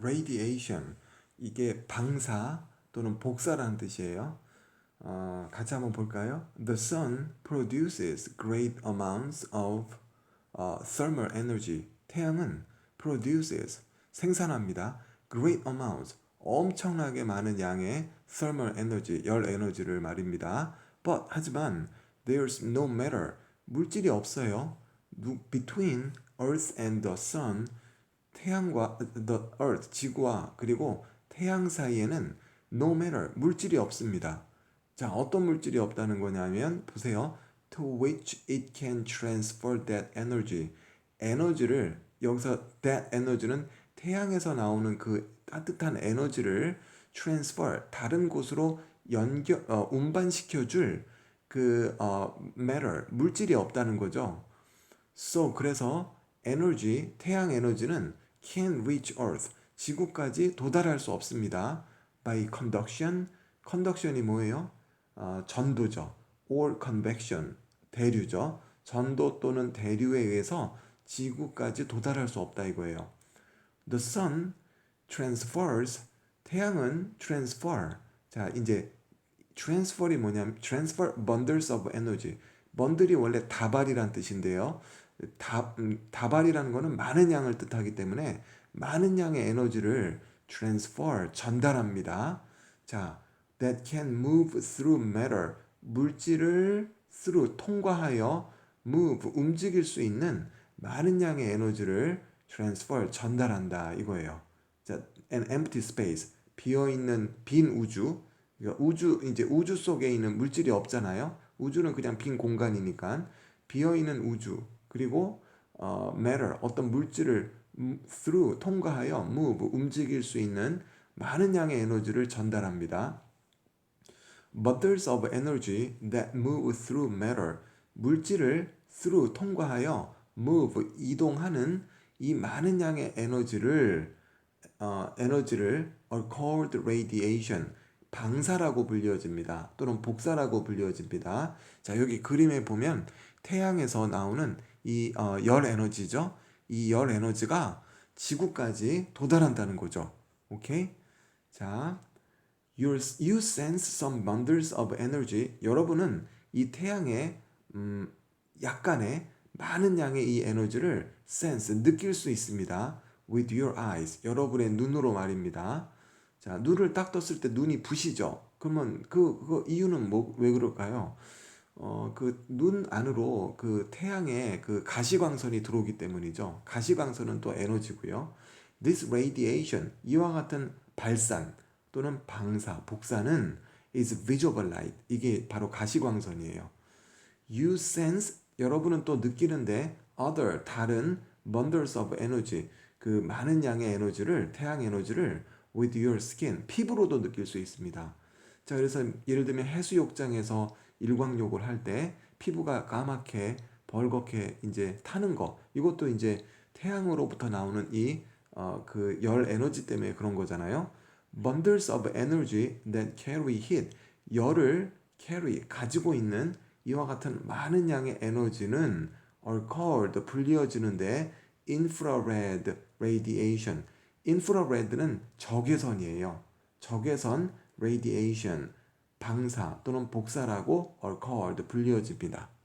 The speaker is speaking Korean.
radiation 이게 방사 또는 복사라는 뜻이에요. 어, 같이 한번 볼까요? The sun produces great amounts of 어, thermal energy. 태양은 produces 생산합니다. great amounts 엄청나게 많은 양의 thermal energy 열 에너지를 말입니다. But 하지만 there's no matter 물질이 없어요. 누- between Earth and the Sun 태양과 the Earth 지구와 그리고 태양 사이에는 no matter 물질이 없습니다. 자 어떤 물질이 없다는 거냐면 보세요. To which it can transfer that energy 에너지를 여기서 that energy는 태양에서 나오는 그 따뜻한 에너지를 transfer 다른 곳으로 연결 어, 운반시켜 줄 그 어, matter 물질이 없다는 거죠. So 그래서 에너지 태양 에너지는 can reach Earth 지구까지 도달할 수 없습니다. By conduction conduction이 뭐예요? 어, 전도죠. or convection 대류죠. 전도 또는 대류에 의해서 지구까지 도달할 수 없다 이거예요. The sun transfers 태양은 transfer 자 이제 transfer이 뭐냐면 transfer bundles of energy 번들이 원래 다발이란 뜻인데요. 다, 음, 다발이라는 거는 많은 양을 뜻하기 때문에 많은 양의 에너지를 transfer 전달합니다. 자, that can move through matter 물질을 through 통과하여 move 움직일 수 있는 많은 양의 에너지를 transfer 전달한다 이거예요. 자, an empty space 비어 있는 빈 우주 그러니까 우주 이제 우주 속에 있는 물질이 없잖아요. 우주는 그냥 빈 공간이니까 비어 있는 우주 그리고 어, matter 어떤 물질을 음, through 통과하여 move 움직일 수 있는 많은 양의 에너지를 전달합니다. bundles of energy that move through matter 물질을 through 통과하여 move 이동하는 이 많은 양의 에너지를 어, 에너지를 are called radiation 방사라고 불려집니다. 또는 복사라고 불려집니다. 자 여기 그림에 보면 태양에서 나오는 이 어, 열 에너지죠. 이 열 에너지가 지구까지 도달한다는 거죠. 오케이? 자, you sense some bundles of energy. 여러분은 이 태양의 음, 약간의 많은 양의 이 에너지를 sense 느낄 수 있습니다. with your eyes. 여러분의 눈으로 말입니다. 자, 눈을 딱 떴을 때 눈이 부시죠. 그러면 그, 그 이유는 뭐, 왜 그럴까요? 어, 그 눈 안으로 그 태양의 그 가시광선이 들어오기 때문이죠. 가시광선은 또 에너지고요. This radiation, 이와 같은 발산 또는 방사, 복사는 is visible light. 이게 바로 가시광선이에요. You sense, 여러분은 또 느끼는데 other, 다른 bundles of energy, 그 많은 양의 에너지를, 태양 에너지를 with your skin, 피부로도 느낄 수 있습니다. 자, 그래서 예를 들면 해수욕장에서 일광욕을 할 때 피부가 까맣게 벌겋게 이제 타는 거 이것도 이제 태양으로부터 나오는 이 어, 그 열 에너지 때문에 그런 거잖아요. Bundles of energy that carry heat 열을 carry 가지고 있는 이와 같은 많은 양의 에너지는 are called 불리어지는데 infrared radiation. infrared는 적외선이에요. 적외선 radiation 방사 또는 복사라고 are called 불리어집니다.